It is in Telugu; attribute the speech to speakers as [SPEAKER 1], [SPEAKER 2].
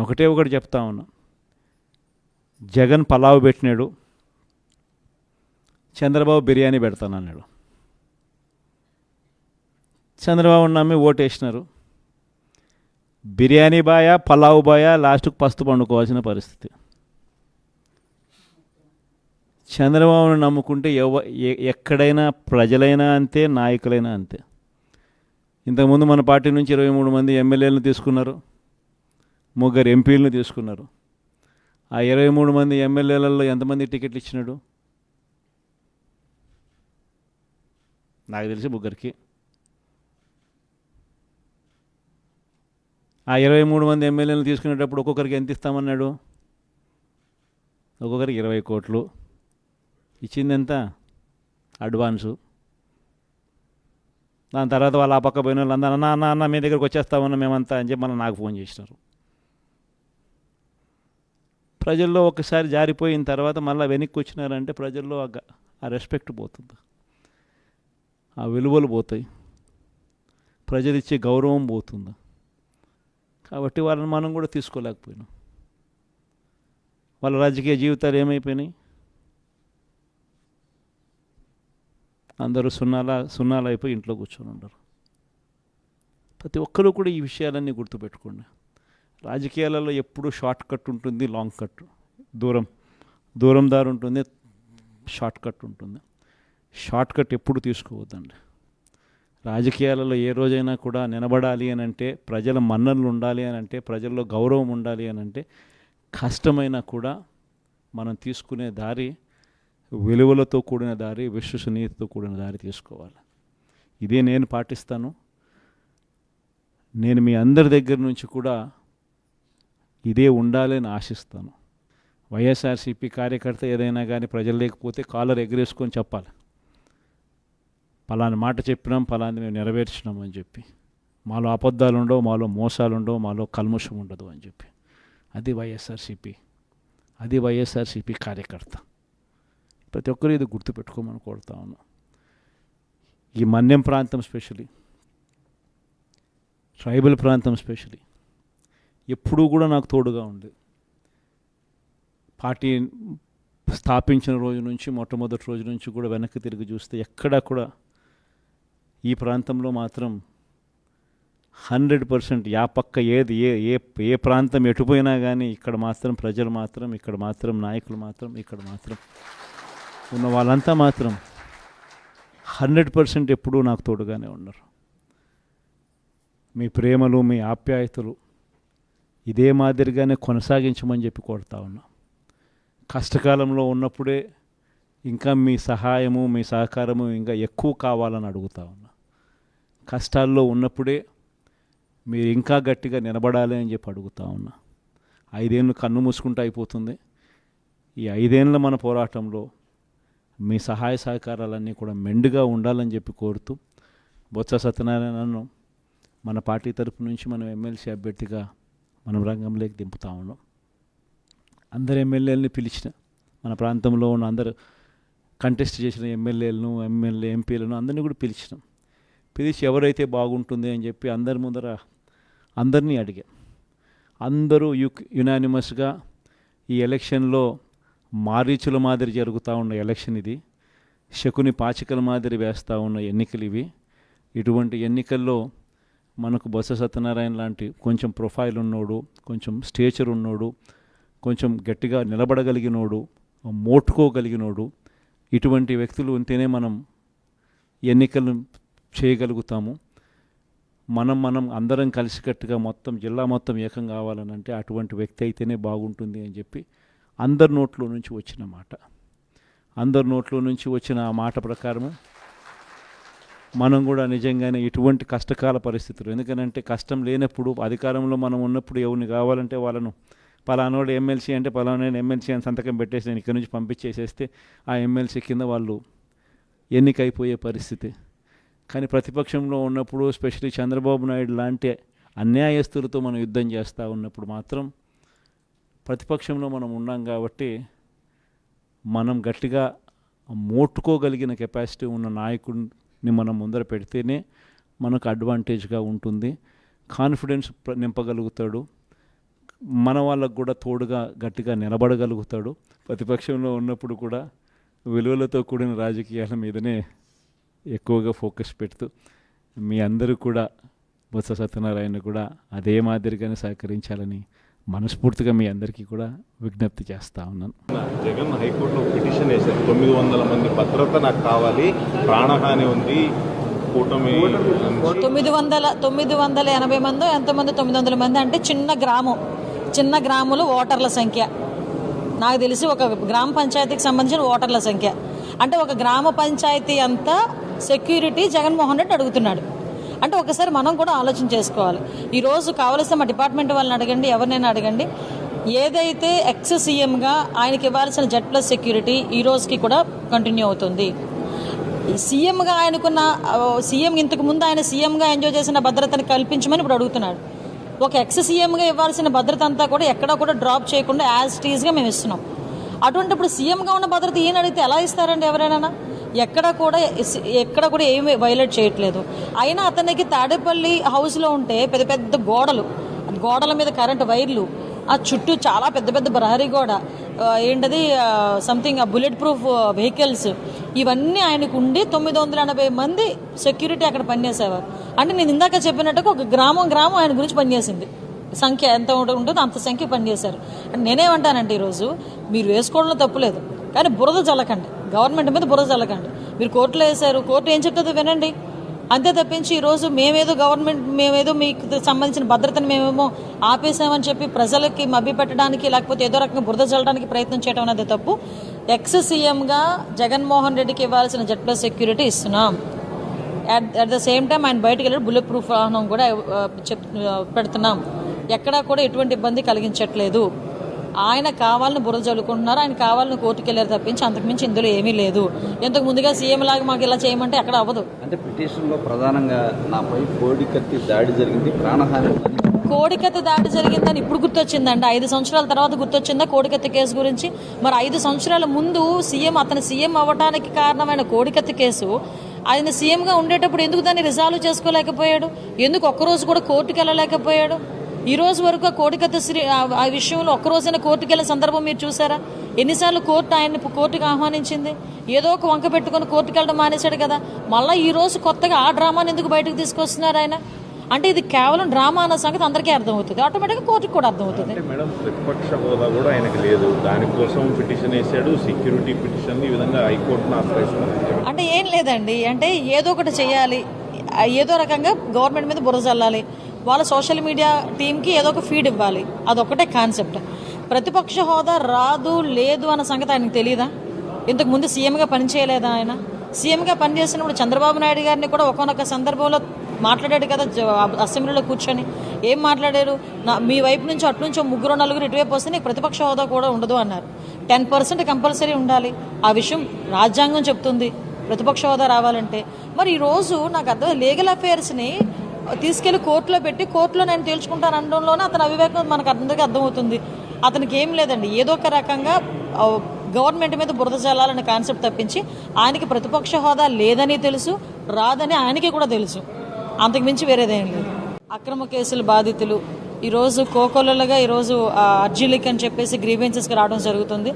[SPEAKER 1] నేను ఒకటే ఒకటి చెప్తా ఉన్నా. జగన్ పలావ్ పెట్టినాడు. చంద్రబాబు బిర్యానీ పెడతానన్నాడు. చంద్రబాబు నమ్మి ఓటేసినారు. బిర్యానీ బాయా పలావ్ బాయా లాస్ట్కు పస్తు పండుకోవాల్సిన పరిస్థితి. చంద్రబాబును నమ్ముకుంటే ఎవ ఎ- ఎక్కడైనా ప్రజలైనా అంతే నాయకులైనా అంతే. ఇంతకుముందు మన పార్టీ నుంచి ఇరవై మూడు మంది ఎమ్మెల్యేలను తీసుకున్నారు. ముగ్గురు ఎంపీలను తీసుకున్నారు. ఆ ఇరవై మూడు మంది ఎమ్మెల్యేలలో ఎంతమంది టికెట్లు ఇచ్చినాడు? నాకు తెలిసి ముగ్గురికి. ఆ ఇరవై మూడు మంది ఎమ్మెల్యేలను తీసుకునేటప్పుడు ఒక్కొక్కరికి ఎంత ఇస్తామన్నాడు? ఒక్కొక్కరికి ఇరవై కోట్లు. ఇచ్చింది ఎంత అడ్వాన్సు. దాని తర్వాత వాళ్ళు ఆ పక్క పోయిన వాళ్ళు అందరూ అన్న అన్న అన్న మీ దగ్గరికి వచ్చేస్తామన్న మేమంతా అని చెప్పి మళ్ళీ నాకు ఫోన్ చేసినారు. ప్రజల్లో ఒకసారి జారిపోయిన తర్వాత మళ్ళీ వెనక్కి వచ్చినారంటే ప్రజల్లో ఆ గ- రెస్పెక్ట్ పోతుంది. ఆ విలువలు పోతాయి. ప్రజలు ఇచ్చే గౌరవం పోతుంది. కాబట్టి వాళ్ళని మనం కూడా తీసుకోలేకపోయినాం. వాళ్ళ రాజకీయ జీవితాలు ఏమైపోయినాయి? అందరూ సున్నాల సున్నాలు అయిపోయి ఇంట్లో కూర్చొని ఉండరు ప్రతి ఒక్కరూ కూడా ఈ విషయాలన్నీ గుర్తుపెట్టుకోండి. రాజకీయాలలో ఎప్పుడూ షార్ట్ కట్ ఉంటుంది లాంగ్ కట్. దూరం దూరం దారి ఉంటుంది షార్ట్ కట్ ఉంటుంది. షార్ట్ కట్ ఎప్పుడు తీసుకోవద్దండి. రాజకీయాలలో ఏ రోజైనా కూడా నిలబడాలి అని అంటే ప్రజల మన్ననలు ఉండాలి అని అంటే ప్రజల్లో గౌరవం ఉండాలి అని అంటే కష్టమైనా కూడా మనం తీసుకునే దారి విలువలతో కూడిన దారి విశ్వసనీయతతో కూడిన దారి తీసుకోవాలి. ఇదే నేను పాటిస్తాను. నేను మీ అందరి దగ్గర నుంచి కూడా ఇదే ఉండాలని ఆశిస్తాను. వైఎస్ఆర్సీపీ కార్యకర్త ఏదైనా కానీ ప్రజలు లేకపోతే కాలర్ ఎగరేసుకొని చెప్పాలి. పలాని మాట చెప్పినాం పలాని మేము నెరవేర్చినాం అని చెప్పి. మాలో అబద్ధాలు ఉండవు మాలో మోసాలు ఉండవు మాలో కల్ముషం ఉండదు అని చెప్పి. అది వైఎస్ఆర్సీపీ. అది వైఎస్ఆర్సీపీ కార్యకర్త. ప్రతి ఒక్కరూ ఇది గుర్తుపెట్టుకోమని కోరుతా ఉన్నాం. ఈ మన్యం ప్రాంతం స్పెషలీ. ట్రైబల్ ప్రాంతం స్పెషలీ. ఎప్పుడూ కూడా నాకు తోడుగా ఉంది పార్టీ స్థాపించిన రోజు నుంచి మొట్టమొదటి రోజు నుంచి కూడా వెనక్కి తిరిగి చూస్తే ఎక్కడా కూడా ఈ ప్రాంతంలో మాత్రం హండ్రెడ్ పర్సెంట్ యా పక్క ఏది ఏ ఏ ఏ ప్రాంతం ఎటుపోయినా కానీ ఇక్కడ మాత్రం ప్రజలు మాత్రం ఇక్కడ మాత్రం నాయకులు మాత్రం ఇక్కడ మాత్రం ఉన్న వాళ్ళంతా మాత్రం హండ్రెడ్ పర్సెంట్ ఎప్పుడూ నాకు తోడుగానే ఉన్నారు. మీ ప్రేమలు మీ ఆప్యాయతలు ఇదే మాదిరిగానే కొనసాగించమని చెప్పి కోరుతా ఉన్నా. కష్టకాలంలో ఉన్నప్పుడే ఇంకా మీ సహాయము మీ సహకారము ఇంకా ఎక్కువ కావాలని అడుగుతా ఉన్నా. కష్టాల్లో ఉన్నప్పుడే మీరు ఇంకా గట్టిగా నిలబడాలి అని చెప్పి అడుగుతా ఉన్నా. ఐదేళ్ళు కన్ను మూసుకుంటూ అయిపోతుంది. ఈ ఐదేళ్ళ మన పోరాటంలో మీ సహాయ సహకారాలన్నీ కూడా మెండుగా ఉండాలని చెప్పి కోరుతూ బొత్స సత్యనారాయణను మన పార్టీ తరపు నుంచి మనం ఎమ్మెల్సీ అభ్యర్థిగా మనం రంగంలోకి దింపుతా ఉన్నాం. అందరు ఎమ్మెల్యేలని పిలిచిన మన ప్రాంతంలో ఉన్న అందరు కంటెస్ట్ చేసిన ఎమ్మెల్యేలను ఎమ్మెల్యే ఎంపీలను అందరినీ కూడా పిలిచినాం. పిలిచి ఎవరైతే బాగుంటుంది అని చెప్పి అందరి ముందర అందరినీ అడిగాం. అందరూ యు యునానిమస్గా ఈ ఎలక్షన్లో మారీచుల మాదిరి జరుగుతూ ఉన్న ఎలక్షన్ ఇది. శకుని పాచికల మాదిరి వేస్తూ ఉన్న ఎన్నికలు ఇవి. ఇటువంటి ఎన్నికల్లో మనకు బొత్స సత్యనారాయణ లాంటి కొంచెం ప్రొఫైల్ ఉన్నోడు కొంచెం స్టేచర్ ఉన్నోడు కొంచెం గట్టిగా నిలబడగలిగినోడు మోటుకోగలిగినోడు ఇటువంటి వ్యక్తులు ఉంటేనే మనం ఎన్నికలు చేయగలుగుతాము. మనం మనం అందరం కలిసికట్టుగా మొత్తం జిల్లా మొత్తం ఏకం కావాలని అంటే అటువంటి వ్యక్తి అయితేనే బాగుంటుంది అని చెప్పి అందరి నోట్లో నుంచి వచ్చిన మాట. అందరి నోట్లో నుంచి వచ్చిన ఆ మాట ప్రకారము మనం కూడా నిజంగానే ఇటువంటి కష్టకాల పరిస్థితులు. ఎందుకనంటే కష్టం లేనప్పుడు అధికారంలో మనం ఉన్నప్పుడు ఎవరిని కావాలంటే వాళ్ళను పలానోడు ఎమ్మెల్సీ అంటే పలానా ఎమ్మెల్సీ అని సంతకం పెట్టేసి నేను ఇక్కడ నుంచి పంపించేసేస్తే ఆ ఎమ్మెల్సీ కింద వాళ్ళు ఎన్నికైపోయే పరిస్థితి. కానీ ప్రతిపక్షంలో ఉన్నప్పుడు స్పెషలీ చంద్రబాబు నాయుడు లాంటి అన్యాయస్తులతో మనం యుద్ధం చేస్తూ ఉన్నప్పుడు మాత్రం ప్రతిపక్షంలో మనం ఉన్నాం కాబట్టి మనం గట్టిగా మోట్టుకోగలిగిన కెపాసిటీ ఉన్న నాయకుడు ని మనం ముందర పెడితేనే మనకు అడ్వాంటేజ్గా ఉంటుంది. కాన్ఫిడెన్స్ నింపగలుగుతాడు. మన వాళ్ళకు కూడా తోడుగా గట్టిగా నిలబడగలుగుతాడు. ప్రతిపక్షంలో ఉన్నప్పుడు కూడా విలువలతో కూడిన రాజకీయాల మీదనే ఎక్కువగా ఫోకస్ పెడుతూ మీ అందరూ కూడా బొత్స సత్యనారాయణ కూడా అదే మాదిరిగానే సహకరించాలని మనస్ఫూర్తిగా మీ అందరికీ కూడా విజ్ఞప్తి చేస్తా ఉన్నాను.
[SPEAKER 2] జగన్ హైకోర్టులో పిటిషన్ వేశారు. తొమ్మిది వందల మంది భద్రత నాకు కావాలి ప్రాణహాని ఉంది కూటమి
[SPEAKER 3] తొమ్మిది వందల తొమ్మిది వందల ఎనభై మంది ఎంతమంది తొమ్మిది వందల మంది అంటే చిన్న గ్రామం. చిన్న గ్రామంలో ఓటర్ల సంఖ్య. నాకు తెలిసి ఒక గ్రామ పంచాయతీకి సంబంధించిన ఓటర్ల సంఖ్య. అంటే ఒక గ్రామ పంచాయతీ అంతా సెక్యూరిటీ జగన్మోహన్ రెడ్డి అడుగుతున్నాడు. అంటే ఒకసారి మనం కూడా ఆలోచన చేసుకోవాలి. ఈరోజు కావలసిన మా డిపార్ట్మెంట్ వాళ్ళని అడగండి ఎవరినైనా అడగండి. ఏదైతే ఎక్స్ సీఎంగా ఆయనకి ఇవ్వాల్సిన జెడ్ ప్లస్ సెక్యూరిటీ ఈ రోజుకి కూడా కంటిన్యూ అవుతుంది. సీఎంగా ఆయనకున్న సీఎం ఇంతకు ముందు ఆయన సీఎంగా ఎంజాయ్ చేసిన భద్రతను కల్పించమని ఇప్పుడు అడుగుతున్నాడు. ఒక ఎక్స్ సీఎంగా ఇవ్వాల్సిన భద్రత అంతా కూడా ఎక్కడా కూడా డ్రాప్ చేయకుండా యాజ్ టీజ్గా మేము ఇస్తున్నాం. అటువంటి ఇప్పుడు సీఎంగా ఉన్న భద్రత ఈయన అడిగితే ఎలా ఇస్తారండి ఎవరైనా? ఎక్కడ కూడా ఎక్కడ కూడా ఏమి వైలేట్ చేయట్లేదు. అయినా అతనికి తాడేపల్లి హౌస్లో ఉంటే పెద్ద పెద్ద గోడలు గోడల మీద కరెంటు వైర్లు ఆ చుట్టూ చాలా పెద్ద పెద్ద ప్రహరీ గోడ ఏంటది సంథింగ్ బుల్లెట్ ప్రూఫ్ వెహికల్స్ ఇవన్నీ ఆయనకు ఉండి తొమ్మిది వందల ఎనభై మంది సెక్యూరిటీ అక్కడ పనిచేసేవారు. అంటే నేను ఇందాక చెప్పినట్టుగా ఒక గ్రామం గ్రామం ఆయన గురించి పనిచేసింది. సంఖ్య ఎంత ఉంటుందో అంత సంఖ్య పనిచేశారు. నేనేమంటానంటే ఈరోజు మీరు వేసుకోవడంలో తప్పులేదు కానీ బురద చల్లకండి గవర్నమెంట్ మీద బురద చల్లకండి మీరు కోర్టులో వేశారు కోర్టు ఏం చెప్తుందో వినండి. అంతే తప్పించి ఈరోజు మేమేదో గవర్నమెంట్ మేమేదో మీకు సంబంధించిన భద్రతను మేమేమో ఆపేసామని చెప్పి ప్రజలకి మభ్య పెట్టడానికి లేకపోతే ఏదో రకంగా బురద చల్లడానికి ప్రయత్నం చేయడం అనేది తప్పు. ఎక్స్ సీఎంగా జగన్మోహన్ రెడ్డికి ఇవ్వాల్సిన జెడ్ ప్లస్ సెక్యూరిటీ ఇస్తున్నాం. At at the same time ఆయన బయటకు వెళ్ళి బుల్లెట్ ప్రూఫ్ వాహనం కూడా చెప్ పెడుతున్నాం. ఎక్కడా కూడా ఎటువంటి ఇబ్బంది కలిగించట్లేదు. ఆయన కావాలని బురద చల్లుకుంటున్నారు ఆయన కావాలని కోర్టుకు వెళ్ళారు తప్పించి అంతకుమించి ఇందులో ఏమీ లేదు. ఇంతకు ముందుగా సీఎం లాగా మాకు ఇలా చేయమంటే ఎక్కడ అవ్వదు.
[SPEAKER 4] అంటే పిటిషన్లో ప్రధానంగా నాపై కోడి కత్తి దాడి జరిగింది ప్రాణహాని
[SPEAKER 3] కోడికత్తి దాడి జరిగిందని ఇప్పుడు గుర్తొచ్చిందండి. ఐదు సంవత్సరాల తర్వాత గుర్తొచ్చిందా కోడికత్తి కేసు గురించి? మరి ఐదు సంవత్సరాల ముందు సీఎం అతను సీఎం అవ్వడానికి కారణమైన కోడికత్తి కేసు ఆయన సీఎంగా ఉండేటప్పుడు ఎందుకు దాన్ని రిజాల్వ్ చేసుకోలేకపోయాడు? ఎందుకు ఒక్కరోజు కూడా కోర్టుకు వెళ్ళలేకపోయాడు? ఈ రోజు వరకు ఆ కోడికత్తి శ్రీ ఆ- విషయంలో ఒక్కరోజైనా కోర్టుకు వెళ్ళిన సందర్భం మీరు చూసారా? ఎన్నిసార్లు కోర్టు ఆయన్ని కోర్టుకు ఆహ్వానించింది? ఏదో ఒక వంక పెట్టుకొని కోర్టుకు వెళ్ళడం మానేశాడు కదా. మళ్ళీ ఈ రోజు కొత్తగా ఆ డ్రామాని ఎందుకు బయటకు తీసుకొస్తున్నారు ఆయన? అంటే ఇది కేవలం డ్రామా అన్న సంగతి అందరికీ అర్థమవుతుంది. ఆటోమేటిక్గా కోర్టుకు కూడా అర్థమవుతుంది.
[SPEAKER 2] అంటే మేడం ప్రతిపక్ష హోదా కూడా ఆయనకు లేదు. దానికోసం పిటిషన్ వేశాడు. సెక్యూరిటీ పిటిషన్ ఈ విధంగా హైకోర్టును ఆశ్రయిస్తున్నారు
[SPEAKER 3] అంటే ఏం లేదండి. అంటే ఏదో ఒకటి చేయాలి. ఏదో రకంగా గవర్నమెంట్ మీద బురద చల్లాలి వాళ్ళ సోషల్ మీడియా టీంకి ఏదో ఒక ఫీడ్ ఇవ్వాలి. అదొకటే కాన్సెప్ట్ ప్రతిపక్ష హోదా రాదు లేదు అన్న సంగతి ఆయనకు తెలియదా ఇంతకు ముందు సీఎంగా పనిచేయలేదా ఆయన? సీఎంగా పనిచేసినప్పుడు చంద్రబాబు నాయుడు గారిని కూడా ఒకనొక సందర్భంలో మాట్లాడాడు కదా అసెంబ్లీలో కూర్చొని. ఏం మాట్లాడారు? నా మీ వైపు నుంచి అటు నుంచి ముగ్గురు నలుగురు ఇటువైపు వస్తే నీకు ప్రతిపక్ష హోదా కూడా ఉండదు అన్నారు. టెన్ పర్సెంట్ కంపల్సరీ ఉండాలి. ఆ విషయం రాజ్యాంగం చెప్తుంది. ప్రతిపక్ష హోదా రావాలంటే. మరి ఈరోజు నాకు అర్థం లీగల్ అఫైర్స్ని తీసుకెళ్ళి కోర్టులో పెట్టి కోర్టులో నేను తేల్చుకుంటాను అనడంలోనే అతని అవివేకం మనకు అందరికీ అర్థమవుతుంది. అతనికి ఏం లేదండి. ఏదో ఒక రకంగా గవర్నమెంట్ మీద బురద జల్లాలనే కాన్సెప్ట్ తప్పించి ఆయనకి ప్రతిపక్ష హోదా లేదని తెలుసు రాదని ఆయనకి కూడా తెలుసు. అంతకుమించి వేరేదేం లేదు. అక్రమ కేసుల బాధితులు ఈరోజు కోకొల్లలుగా ఈరోజు ఆ, అర్జీలకి అని చెప్పేసి గ్రీవెన్సెస్కి రావడం జరుగుతుంది.